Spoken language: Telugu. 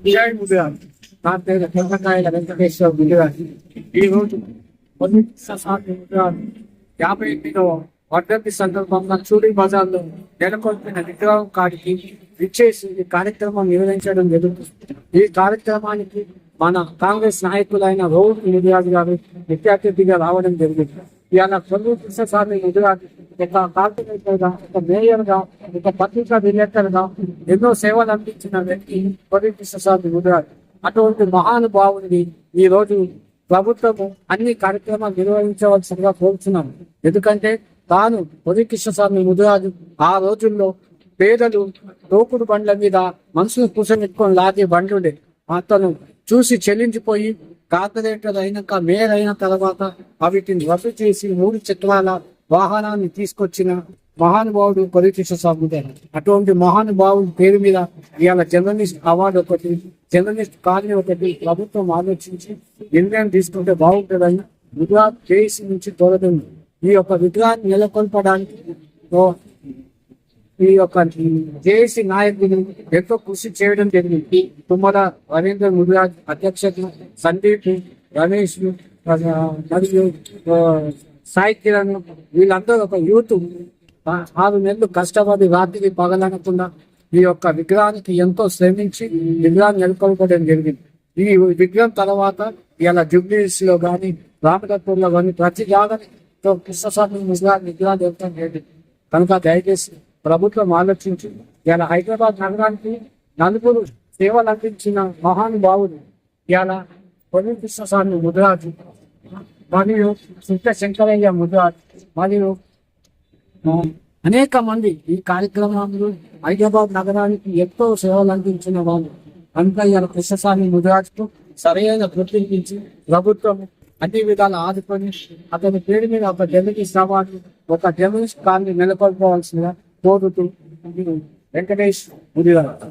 నా పేరు చంద్రకాయల వెంకటేశ్వర ముదిరాజ్ ఈ రోజు కొన్ని యాభై ఎనిమిదవ వర్ధంతి సందర్భంగా చూడి బజార్లో నెలకొల్పిన విగ్రహం కాడికి విచ్చేసి ఈ కార్యక్రమం నిర్వహించడం జరుగుతుంది ఈ కార్యక్రమానికి మన కాంగ్రెస్ నాయకులైన రౌల్ మీడియా గారు నిత్యాతిథిగా రావడం జరిగింది. ఇవాళ కొల్లు కృష్ణస్వామి ముదిరాజ్ ఒక కార్పొరేటర్గా ఒక మేయర్గా ఒక పత్రికా డైరెక్టర్గా ఎన్నో సేవలు అందించిన వ్యక్తి కొల్లు కృష్ణస్వామి ముదిరాజ్ అటువంటి మహానుభావుడిని ఈ రోజు ప్రభుత్వము అన్ని కార్యక్రమాలు నిర్వహించవలసిందిగా కోరుతున్నాను ఎందుకంటే తాను పొది కృష్ణస్వామి ముదిరాజు ఆ రోజుల్లో పేదలు తోకుడు బండ్ల మీద మనుషులు కూర్చొని లాగే బండ్లుండే. అతను చూసి చెల్లించిపోయి కార్పొరేటర్ అయినాక మేయర్ అయిన తర్వాత వీటిని రద్దు చేసి మూడు చక్రాల వాహనాన్ని తీసుకొచ్చిన మహానుభావుడు పరికృష్ణ స్వామి అటువంటి మహానుభావుడి పేరు మీద ఇవాళ జర్నలిస్ట్ అవార్డు ఒకటి జర్నలిస్ట్ కార్యం ఒకటి ప్రభుత్వం ఆలోచించి నిర్ణయం తీసుకుంటే బాగుంటుందని గుజరాత్ కేసు నుంచి తొలగింది ఈ యొక్క విగ్రహాన్ని నెలకొల్పడానికి ఈ యొక్క జేఏసీ నాయకులు ఎంతో కృషి చేయడం జరిగింది. తుమ్మల రవీంద్ర ముదిరాజ్ అధ్యక్షత సందీప్ రమేష్ మరియు ఆ, సాయి కిరణ్ వీళ్ళందరూ ఒక యూత్. ఆరు నెలలు కష్టపడి రాత్రి పగలనకుండా ఈ యొక్క విగ్రహానికి ఎంతో శ్రమించి విగ్రహాన్ని నెలకొల్పడం జరిగింది. ఈ విగ్రహం తర్వాత ఇలా జుబ్లీస్లో కానీ రామకపూర్ కానీ ప్రతి జాగాని కృష్ణస్వామి విగ్రహాన్ని విగ్రహాలు వెళ్తాం జరిగింది. కనుక దయచేసి ప్రభుత్వం ఆలోచించి ఇలా హైదరాబాద్ నగరానికి నలుగురు సేవలు అందించిన మహానుభావులు ఇలా పొలి కృష్ణస్వామి ముద్రాజు మరియు సిద్ధ శంకరయ్య ముదిరాజు మరియు అనేక మంది ఈ కార్యక్రమంలో హైదరాబాద్ నగరానికి ఎంతో సేవలు అందించిన వాళ్ళు. కనుక ఇలా కృష్ణస్వామి ముదిరాజుకు సరైన గుర్తింపించి ప్రభుత్వం అన్ని విధాలు ఆదుకొని అతని పేరు మీద ఒక జర్నలిస్ట్ సవాళ్ళు ఒక జర్నలిస్ట్ కాలనీ నెలకొల్పోవాల్సిందిగా కోరుతూ వెంకటేష్ ముదిరాజు